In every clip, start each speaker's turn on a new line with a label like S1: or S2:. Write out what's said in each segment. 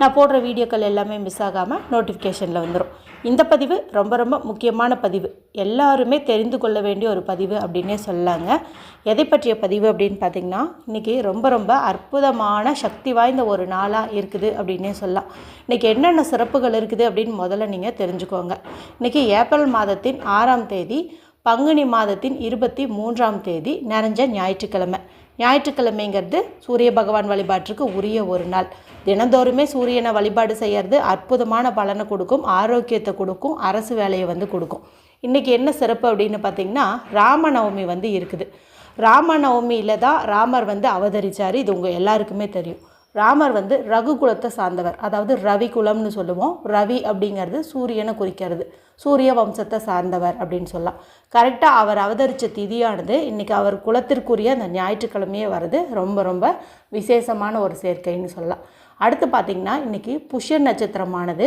S1: நான் போடுற வீடியோக்கள் எல்லாமே மிஸ் ஆகாமல் நோட்டிஃபிகேஷனில் வந்துடும் இந்த பதிவு ரொம்ப ரொம்ப முக்கியமான பதிவு. எல்லாருமே தெரிந்து கொள்ள வேண்டிய ஒரு பதிவு அப்படின்னே சொல்லாங்க. எதை பற்றிய பதிவு அப்படின்னு பார்த்திங்கன்னா இன்றைக்கி ரொம்ப ரொம்ப அற்புதமான சக்தி வாய்ந்த ஒரு நாளாக இருக்குது அப்படின்னே சொல்லலாம். இன்றைக்கி என்னென்ன சிறப்புகள் இருக்குது அப்படின்னு முதல்ல நீங்கள் தெரிஞ்சுக்கோங்க. இன்றைக்கி ஏப்ரல் மாதத்தின் ஆறாம் தேதி பங்குனி மாதத்தின் இருபத்தி மூன்றாம் தேதி நிறைஞ்ச ஞாயிற்றுக்கிழமை. ஞாயிற்றுக்கிழமைங்கிறது சூரிய பகவான் வழிபாட்டுக்கு உரிய ஒரு நாள். தினந்தோறுமே சூரியனை வழிபாடு செய்கிறது அற்புதமான பலனை கொடுக்கும் ஆரோக்கியத்தை கொடுக்கும் அரசு வேலையை வந்து கொடுக்கும். இன்றைக்கி என்ன சிறப்பு அப்படின்னு பார்த்திங்கன்னா ராமநவமி வந்து இருக்குது. ராமநவமியில் தான் ராமர் வந்து அவதரித்தார் இது உங்கள் எல்லாருக்குமே தெரியும். ராமர் வந்து ரகு குலத்தை சார்ந்தவர். அதாவது ரவி குலம்னு சொல்லுவோம். ரவி அப்படிங்கிறது சூரியனை குறிக்கிறது. சூரிய வம்சத்தை சார்ந்தவர் அப்படின்னு சொல்லலாம். கரெக்டாக அவர் அவதரித்த திதியானது இன்றைக்கி அவர் குலத்திற்குரிய அந்த ஞாயிற்றுக்கிழமையே வருது. ரொம்ப ரொம்ப விசேஷமான ஒரு சேர்க்கைன்னு சொல்லலாம். அடுத்து பார்த்திங்கன்னா இன்றைக்கி புஷ்ய நட்சத்திரமானது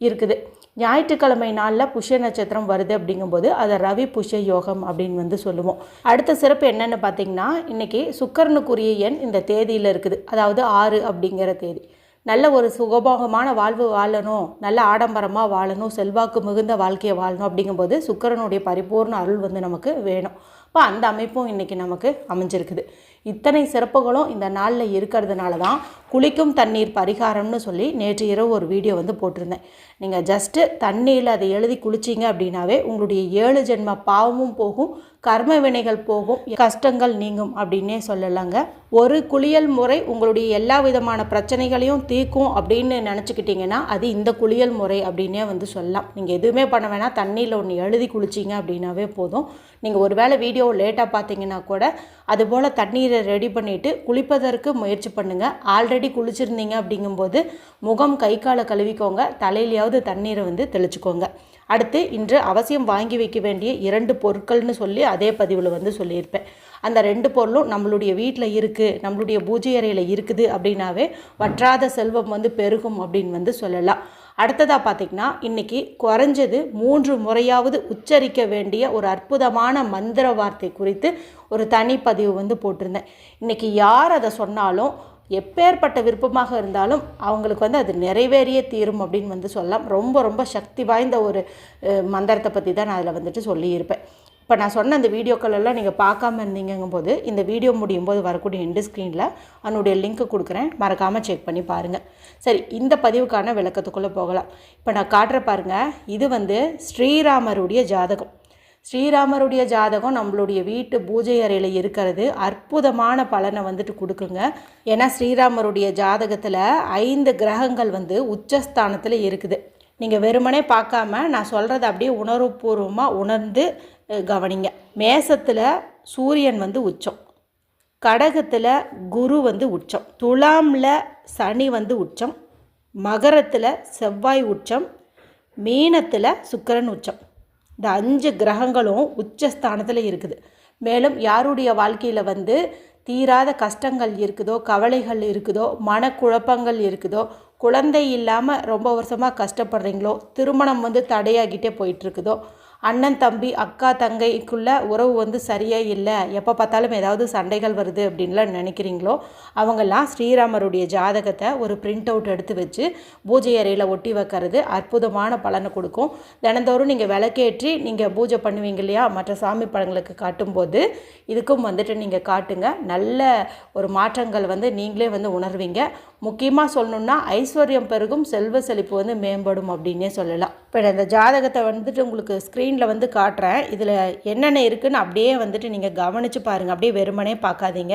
S1: இருக்குது. ஞாயிற்றுக்கிழமை நாளில் புஷ்ய நட்சத்திரம் வருது அப்படிங்கும்போது அதை ரவி புஷ்ய யோகம் அப்படின்னு வந்து சொல்லுவோம். அடுத்த சிறப்பு என்னென்னு பார்த்தீங்கன்னா இன்றைக்கி சுக்கரனுக்குரிய எண் இந்த தேதியில் இருக்குது. அதாவது ஆறு அப்படிங்கிற தேதி. நல்ல ஒரு சுகபோகமான வாழ்வு வாழணும் நல்ல ஆடம்பரமாக வாழணும் செல்வாக்கு மிகுந்த வாழ்க்கையை வாழணும் அப்படிங்கும்போது சுக்கரனுடைய பரிபூர்ண அருள் வந்து நமக்கு வேணும். இப்போ அந்த அமைப்பும் இன்றைக்கி நமக்கு அமைஞ்சிருக்குது. இத்தனை சிறப்புகளும் இந்த நாளில் இருக்கிறதுனால தான் குளிக்கும் தண்ணீர் பரிகாரம்னு சொல்லி நேற்று இரவு ஒரு வீடியோ வந்து போட்டிருந்தேன். நீங்கள் ஜஸ்ட்டு தண்ணியில் அதை எழுதி குளிச்சிங்க அப்படின்னாவே உங்களுடைய ஏழு ஜென்ம பாவமும் போகும் கர்ம வினைகள் போகும் கஷ்டங்கள் நீங்கும் அப்படின்னே சொல்லலாங்க. ஒரு குளியல் முறை உங்களுடைய எல்லா விதமான பிரச்சனைகளையும் தீர்க்கும் அப்படின்னு நினச்சிக்கிட்டிங்கன்னா அது இந்த குளியல் முறை அப்படின்னே வந்து சொல்லலாம். நீங்கள் எதுவுமே பண்ண வேணாம் தண்ணியில் ஒன்று எழுதி குளிச்சிங்க அப்படின்னாவே போதும். நீங்கள் ஒரு வேளை வீடியோ லேட்டாக பார்த்தீங்கன்னா கூட அதுபோல் தண்ணீர் ரெடி பண்ணிவிட்டு குளிப்பதற்கு முயற்சி பண்ணுங்கள் ஆல்ரெடி குளிச்சிருந்தீங்க அப்படிங்கும்போது முகம் கை காலை கழுவிக்கோங்க. தலையிலையாவது தண்ணீரை வந்து தெளிச்சுக்கோங்க. அடுத்து இன்று அவசியம் வாங்கி வைக்க வேண்டிய இரண்டு பொருட்கள்னு சொல்லி அதே பதிவில் வந்து சொல்லியிருப்பேன். அந்த ரெண்டு பொருளும் நம்மளுடைய வீட்டில் இருக்குது நம்மளுடைய பூஜை அறையில் இருக்குது அப்படின்னாவே வற்றாத செல்வம் வந்து பெருகும் அப்படின்னு வந்து சொல்லலாம். அடுத்ததாக பார்த்திங்கன்னா இன்றைக்கி குறைஞ்சது மூன்று முறையாவது உச்சரிக்க வேண்டிய ஒரு அற்புதமான மந்திர வார்த்தை குறித்து ஒரு தனிப்பதிவு வந்து போட்டிருந்தேன். இன்றைக்கி யார் அதை சொன்னாலும் எப்பேற்பட்ட விருப்பமாக இருந்தாலும் அவங்களுக்கு வந்து அது நிறைவேறிய தீரும் அப்படின்னு வந்து சொல்லலாம். ரொம்ப ரொம்ப சக்தி வாய்ந்த ஒரு மந்திரத்தை பற்றி தான் நான் அதில் வந்துட்டு சொல்லியிருப்பேன். இப்போ நான் சொன்ன அந்த வீடியோக்கள் எல்லாம் நீங்கள் பார்க்காம இருந்தீங்கும் போது இந்த வீடியோ முடியும் போது வரக்கூடிய எண்டு ஸ்க்ரீனில் அதனுடைய லிங்க்கு கொடுக்குறேன். மறக்காமல் செக் பண்ணி பாருங்கள் சரி இந்த பதிவுக்கான விளக்கத்துக்குள்ளே போகலாம். இப்போ நான் காட்டுற பாருங்கள் இது வந்து ஸ்ரீராமருடைய ஜாதகம். ஸ்ரீராமருடைய ஜாதகம் நம்மளுடைய வீட்டு பூஜை அறையில் இருக்கிறது. அற்புதமான பலனை வந்துட்டு கொடுக்குங்க. ஏன்னா ஸ்ரீராமருடைய ஜாதகத்தில் ஐந்து கிரகங்கள் வந்து உச்சஸ்தானத்தில் இருக்குது. நீங்கள் வெறுமனே பார்க்காம நான் சொல்கிறத அப்படியே உணர்வுபூர்வமாக உணர்ந்து கவனிங்க. மேசத்தில் சூரியன் வந்து உச்சம். கடகத்தில் குரு வந்து உச்சம். துலாமில் சனி வந்து உச்சம். மகரத்தில் செவ்வாய் உச்சம். மீனத்தில் சுக்கரன் உச்சம். இந்த அஞ்சு கிரகங்களும் உச்சஸ்தானத்தில் இருக்குது. மேலும் யாருடைய வாழ்க்கையில் வந்து தீராத கஷ்டங்கள் இருக்குதோ கவலைகள் இருக்குதோ மனக்குழப்பங்கள் இருக்குதோ குழந்தை இல்லாமல் ரொம்ப வருஷமாக கஷ்டப்படுறீங்களோ திருமணம் வந்து தடையாகிட்டே போயிட்டுருக்குதோ அண்ணன் தம்பி அக்கா தங்கைக்குள்ள உறவு வந்து சரியாக இல்லை. எப்போ பார்த்தாலும் ஏதாவது சண்டைகள் வருது அப்படின்லாம் நினைக்கிறீங்களோ? அவங்கெல்லாம் ஸ்ரீராமருடைய ஜாதகத்தை ஒரு பிரிண்ட் அவுட் எடுத்து வச்சு பூஜை அறையில் ஒட்டி வைக்கிறது அற்புதமான பலனை கொடுக்கும். தினந்தோறும் நீங்கள் விளக்கேற்றி நீங்கள் பூஜை பண்ணுவீங்க இல்லையா? மற்ற சாமி படங்களுக்கு காட்டும்போது இதுக்கும் வந்துட்டு நீங்கள் காட்டுங்க. நல்ல ஒரு மாற்றங்கள் வந்து நீங்களே வந்து உணர்வீங்க. முக்கியமாக சொல்லணுன்னா ஐஸ்வர்யம் பெருகும் செல்வ செழிப்பு வந்து மேம்படும் அப்படின்னே சொல்லலாம். இப்போ இந்த ஜாதகத்தை வந்துட்டு உங்களுக்கு ஸ்க்ரீனில் வந்து காட்டுறேன். இதில் என்னென்ன இருக்குதுன்னு அப்படியே வந்துட்டு நீங்கள் கவனித்து பாருங்கள் அப்படியே வெறுமனே பார்க்காதீங்க.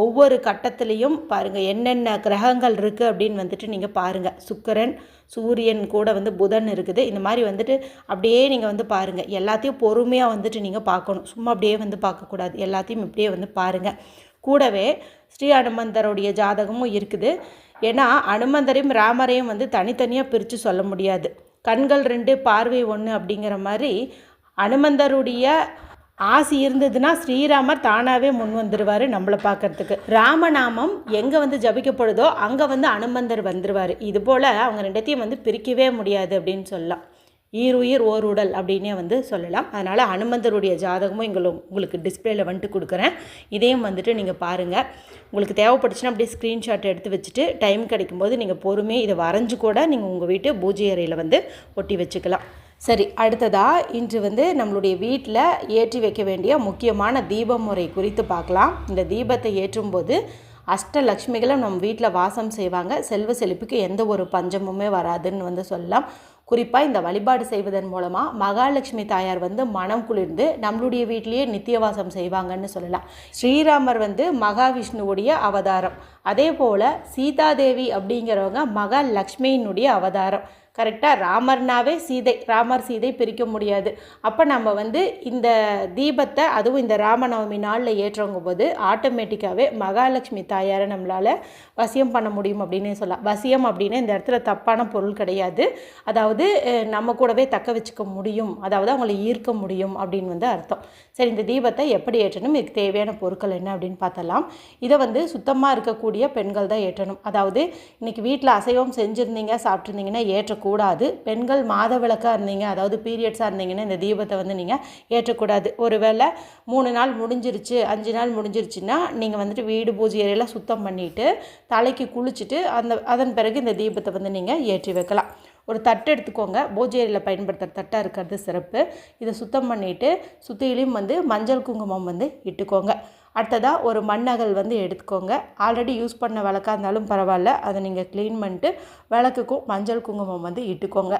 S1: ஒவ்வொரு கட்டத்துலேயும் பாருங்கள் என்னென்ன கிரகங்கள் இருக்குது அப்படின்னு வந்துட்டு நீங்கள் பாருங்கள் சுக்கரன் சூரியன் கூட வந்து புதன் இருக்குது. இந்த மாதிரி வந்துட்டு அப்படியே நீங்கள் வந்து பாருங்கள் எல்லாத்தையும் பொறுமையாக வந்துட்டு நீங்கள் பார்க்கணும். சும்மா அப்படியே வந்து பார்க்கக்கூடாது. எல்லாத்தையும் இப்படியே வந்து பாருங்கள் கூடவே ஸ்ரீ அனுமந்தருடைய ஜாதகமும் இருக்குது. ஏன்னா அனுமந்தரையும் ராமரையும் வந்து தனித்தனியாக பிரித்து சொல்ல முடியாது. கண்கள் ரெண்டு பார்வை ஒன்று அப்படிங்கிற மாதிரி அனுமந்தருடைய ஆசி இருந்ததுன்னா ஸ்ரீராமர் தானாகவே முன் வந்துடுவார் நம்மளை பார்க்கறதுக்கு. ராமநாமம் எங்கே வந்து ஜபிக்கப்படுதோ அங்கே வந்து அனுமந்தர் வந்துடுவார் இது போல் அவங்க ரெண்டத்தையும் வந்து பிரிக்கவே முடியாது அப்படின்னு சொல்லலாம். ஈருயிர் ஓருடல் அப்படின்னே வந்து சொல்லலாம். அதனால் அனுமந்தருடைய ஜாதகமும் எங்களை உங்களுக்கு டிஸ்பிளேயில் வந்துட்டு கொடுக்குறேன். இதையும் வந்துட்டு நீங்கள் பாருங்கள் உங்களுக்கு தேவைப்பட்டுச்சுன்னா அப்படியே ஸ்க்ரீன்ஷாட் எடுத்து வச்சுட்டு டைம் கிடைக்கும்போது நீங்கள் பொறுமையாக இதை வரைஞ்சி கூட நீங்கள் உங்கள் வீட்டு பூஜை அறையில் வந்து ஒட்டி வச்சுக்கலாம். சரி அடுத்ததாக இன்று வந்து நம்மளுடைய வீட்டில் ஏற்றி வைக்க வேண்டிய முக்கியமான தீப முறை குறித்து பார்க்கலாம். இந்த தீபத்தை ஏற்றும்போது அஷ்டலக்ஷ்மிகளை நம்ம வீட்டில் வாசம் செய்வாங்க. செல்வ செழிப்புக்கு எந்த ஒரு பஞ்சமுமே வராதுன்னு வந்து சொல்லலாம். குறிப்பாக இந்த வழிபாடு செய்வதன் மூலமாக மகாலட்சுமி தாயார் வந்து மனம் குளிர்ந்து நம்மளுடைய வீட்டிலேயே நித்தியவாசம் செய்வாங்கன்னு சொல்லலாம். ஸ்ரீராமர் வந்து மகாவிஷ்ணுவுடைய அவதாரம். அதே போல் சீதாதேவி அப்படிங்கிறவங்க மகாலட்சுமியினுடைய அவதாரம். கரெக்டாக ராமர்னாவே சீதை ராமர் சீதை பிரிக்க முடியாது. அப்போ நம்ம வந்து இந்த தீபத்தை அதுவும் இந்த ராமநவமி நாளில் ஏற்றவங்க போது ஆட்டோமேட்டிக்காகவே மகாலட்சுமி தாயாரை நம்மளால் வசியம் பண்ண முடியும் அப்படின்னு சொல்லலாம். வசியம் அப்படின்னு இந்த இடத்துல தப்பான பொருள் கிடையாது. அதாவது நம்ம கூடவே தக்க வச்சுக்க முடியும். அதாவது அவங்கள ஈர்க்க முடியும் அப்படின்னு வந்து அர்த்தம். சரி இந்த தீபத்தை எப்படி ஏற்றணும்? இதுக்கு தேவையான பொருட்கள் என்ன அப்படின்னு பார்த்தலாம். இதை வந்து சுத்தமாக இருக்கக்கூடிய பெண்கள் தான் ஏற்றணும். அதாவது இன்றைக்கி வீட்டில் அசைவம் செஞ்சுருந்தீங்க சாப்பிட்ருந்தீங்கன்னா ஏற்றக்கூடாது. பெண்கள் மாத விளக்காக இருந்தீங்க அதாவது பீரியட்ஸாக இருந்தீங்கன்னா இந்த தீபத்தை வந்து நீங்கள் ஏற்றக்கூடாது. ஒருவேளை மூணு நாள் முடிஞ்சிருச்சு அஞ்சு நாள் முடிஞ்சிருச்சுன்னா நீங்கள் வந்துட்டு வீடு பூஜை அறையெல்லாம் சுத்தம் பண்ணிவிட்டு தலைக்கு குளிச்சுட்டு அந்த அதன் பிறகு இந்த தீபத்தை வந்து நீங்கள் ஏற்றி வைக்கலாம். ஒரு தட்டு எடுத்துக்கோங்க. பூஜை பயன்படுத்துகிற தட்டாக இருக்கிறது சிறப்பு. இதை சுத்தம் பண்ணிவிட்டு சுற்றிலையும் வந்து மஞ்சள் குங்குமம் வந்து இட்டுக்கோங்க. அடுத்ததாக ஒரு மண்ணகல் வந்து எடுத்துக்கோங்க. ஆல்ரெடி யூஸ் பண்ண விளக்காக இருந்தாலும் பரவாயில்ல. அதை நீங்கள் க்ளீன் பண்ணிட்டு விளக்குக்கும் மஞ்சள் குங்குமம் வந்து இட்டுக்கோங்க.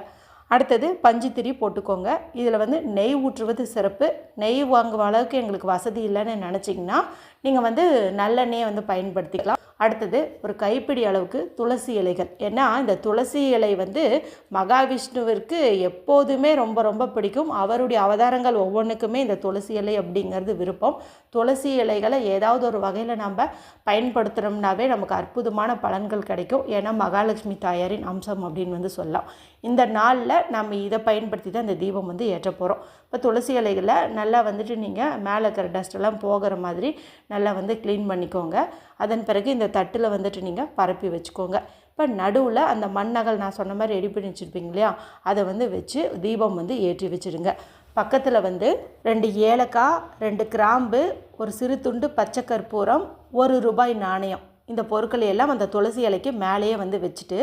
S1: அடுத்தது பஞ்சுத்திரி போட்டுக்கோங்க. இதில் வந்து நெய் ஊற்றுவது சிறப்பு. நெய் வாங்குவ அளவுக்கு எங்களுக்கு வசதி இல்லைன்னு நினச்சிங்கன்னா நீங்கள் வந்து நல்லெண்ணெயை வந்து பயன்படுத்திக்கலாம். அடுத்தது ஒரு கைப்பிடி அளவுக்கு துளசி இலைகள். ஏன்னா இந்த துளசி இலை வந்து மகாவிஷ்ணுவிற்கு எப்போதுமே ரொம்ப ரொம்ப பிடிக்கும். அவருடைய அவதாரங்கள் ஒவ்வொன்றுக்குமே இந்த துளசி இலை அப்படிங்கிறது விருப்பம். துளசி இலைகளை ஏதாவது ஒரு வகையில் நம்ம பயன்படுத்துகிறோம்னாவே நமக்கு அற்புதமான பலன்கள் கிடைக்கும். ஏன்னா மகாலட்சுமி தாயாரின் அம்சம் அப்படின்னு வந்து சொல்லலாம். இந்த நாளில் நம்ம இதை பயன்படுத்தி தான் இந்த தீபம் வந்து ஏற்ற போகிறோம் இப்போ துளசி இலைகளை நல்லா வந்துட்டு நீங்கள் மேலே இருக்கிற டஸ்ட்டெல்லாம் போகிற மாதிரி நல்லா வந்து க்ளீன் பண்ணிக்கோங்க. அதன் பிறகு இந்த தட்டில் வந்துட்டு நீங்கள் பரப்பி வச்சுக்கோங்க. இப்போ நடுவில் அந்த மண்ணகல் நான் சொன்ன மாதிரி ரெடி பண்ணி வச்சுருப்பீங்க இல்லையா? அதை வந்து வச்சு தீபம் வந்து ஏற்றி வச்சுடுங்க. பக்கத்தில் வந்து ரெண்டு ஏலக்காய் ரெண்டு கிராம்பு ஒரு சிறு துண்டு பச்சை கற்பூரம் ஒரு ரூபாய் நாணயம். இந்த பொருட்களை எல்லாம் அந்த துளசி இலைக்கு மேலேயே வந்து வச்சுட்டு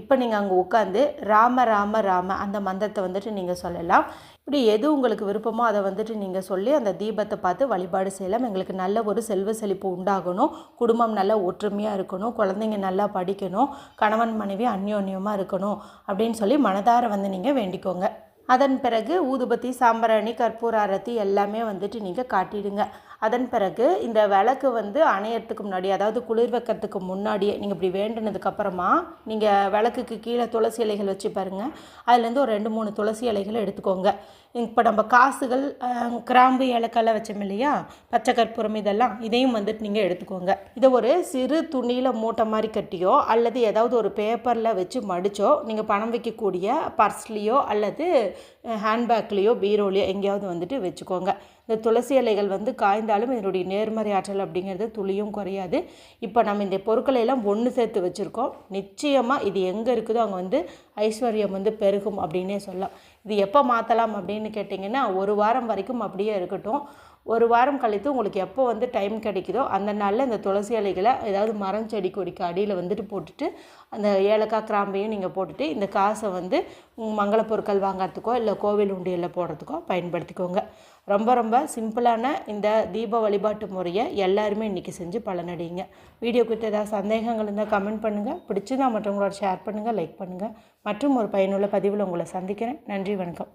S1: இப்போ நீங்கள் அங்கே உட்காந்து ராம ராம ராம அந்த மந்திரத்தை வந்துட்டு நீங்கள் சொல்லலாம். இப்படி எது உங்களுக்கு விருப்பமோ அதை வந்துட்டு நீங்கள் சொல்லி அந்த தீபத்தை பார்த்து வழிபாடு செய்யலாம். எங்களுக்கு நல்ல ஒரு செல்வ செழிப்பு உண்டாகணும். குடும்பம் நல்லா ஒற்றுமையாக இருக்கணும். குழந்தைங்க நல்லா படிக்கணும். கணவன் மனைவி அந்யோன்யமாக இருக்கணும் அப்படின்னு சொல்லி மனதார வந்து நீங்கள் வேண்டிக்கோங்க. அதன் பிறகு ஊதுபத்தி சாம்பராணி கற்பூர அரத்தி எல்லாமே வந்துட்டு நீங்கள் காட்டிடுங்க. அதன் பிறகு இந்த விளக்கு வந்து அணையறதுக்கு முன்னாடி அதாவது குளிர் வைக்கிறதுக்கு முன்னாடியே நீங்கள் இப்படி வேண்டினதுக்கப்புறமா நீங்கள் விளக்குக்கு கீழே துளசி இலைகள் வச்சு பாருங்கள் அதுலேருந்து ஒரு ரெண்டு மூணு துளசி இலைகளை எடுத்துக்கோங்க. இப்போ நம்ம காசுகள் கிராம்பு இலக்கெல்லாம் வச்சோம் இல்லையா? பச்சை கற்பூரம் இதெல்லாம் இதையும் வந்துட்டு நீங்கள் எடுத்துக்கோங்க. இதை ஒரு சிறு துணியில் மூட்டை மாதிரி கட்டியோ அல்லது ஏதாவது ஒரு பேப்பரில் வச்சு மடித்தோ நீங்கள் பணம் வைக்கக்கூடிய பர்ஸ்லேயோ அல்லது ஹேண்ட்பேக்லேயோ பீரோலையோ எங்கேயாவது வந்துட்டு வச்சுக்கோங்க. இந்த துளசி இலைகள் வந்து காய்ந்தாலும் இதனுடைய நேர்மறை ஆற்றல் அப்படிங்கிறது துளியும் குறையாது. இப்போ நம்ம இந்த பொருட்களை எல்லாம் ஒன்று சேர்த்து வச்சுருக்கோம். நிச்சயமாக இது எங்கே இருக்குதோ அங்கே வந்து ஐஸ்வர்யம் வந்து பெருகும் அப்படின்னே சொல்லலாம். இது எப்போ மாற்றலாம் அப்படின்னு கேட்டிங்கன்னா ஒரு வாரம் வரைக்கும் அப்படியே இருக்கட்டும். ஒரு வாரம் கழித்து உங்களுக்கு எப்போ வந்து டைம் கிடைக்குதோ அந்த நாளில் இந்த துளசி இலைகளை ஏதாவது மரம் செடி கொடிக்கு அடியில் வந்துட்டு போட்டுட்டு அந்த ஏலக்காய் கிராம்பையும் நீங்கள் போட்டுட்டு இந்த காசை வந்து மங்கள பொருட்கள் வாங்கிறதுக்கோ இல்லை கோவில் உண்டியலில் போடுறதுக்கோ பயன்படுத்திக்கோங்க. ரொம்ப ரொம்ப சிம்பிளான இந்த தீப வழிபாட்டு முறையை எல்லாருமே இன்றைக்கி செஞ்சு பலனடையுங்க. வீடியோ குறித்து ஏதாவது சந்தேகங்கள் இருந்தால் கமெண்ட் பண்ணுங்கள் பிடிச்சிருந்தால் மற்றவங்களோட ஷேர் பண்ணுங்கள் லைக் பண்ணுங்கள் மற்றும் ஒரு பயனுள்ள பதிவில் உங்களை சந்திக்கிறேன். நன்றி வணக்கம்.